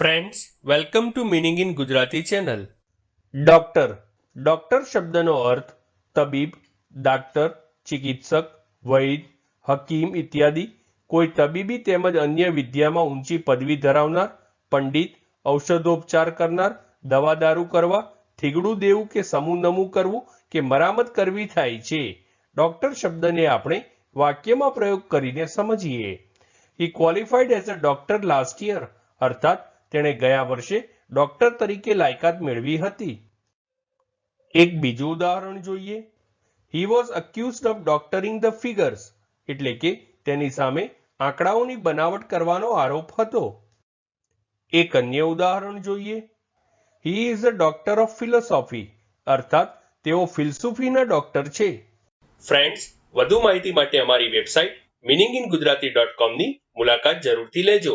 Friends welcome to meaning in Gujarati channel doctor doctor શબ્દનો અર્થ તબીબ ડાક્ટર ચિકિત્સક, વૈદ, હકીમ ઇત્યાદિ. કોઈ તબીબી તેમજ અન્ય વિદ્યામાં ઊંચી પદવી ધરાવનાર, પંડિત, ઔષધોપચાર કરનાર, દવા દારૂ કરવા, થીગડું દેવું કે સમૂહ નમું કરવું કે મરામત કરવી થાય છે. ડોક્ટર શબ્દને આપણે વાક્યમાં પ્રયોગ કરીને સમજીએ. He qualified as a doctor last year અર્થાત તેણે ગયા વર્ષે ડોક્ટર તરીકે લાયકાત મેળવી હતી. એક બીજું ઉદાહરણ જોઈએ. He was accused of doctoring the figures એટલે કે તેની સામે આંકડાઓની બનાવટ કરવાનો આરોપ હતો. એક અન્ય ઉદાહરણ જોઈએ. He is a doctor of philosophy અર્થાત તેઓ ફિલસૂફીના ડોક્ટર છે. ફ્રેન્ડ્સ વધુ માહિતી માટે અમારી website meaning in Gujarati dot કોમની મુલાકાત જરૂરથી લેજો.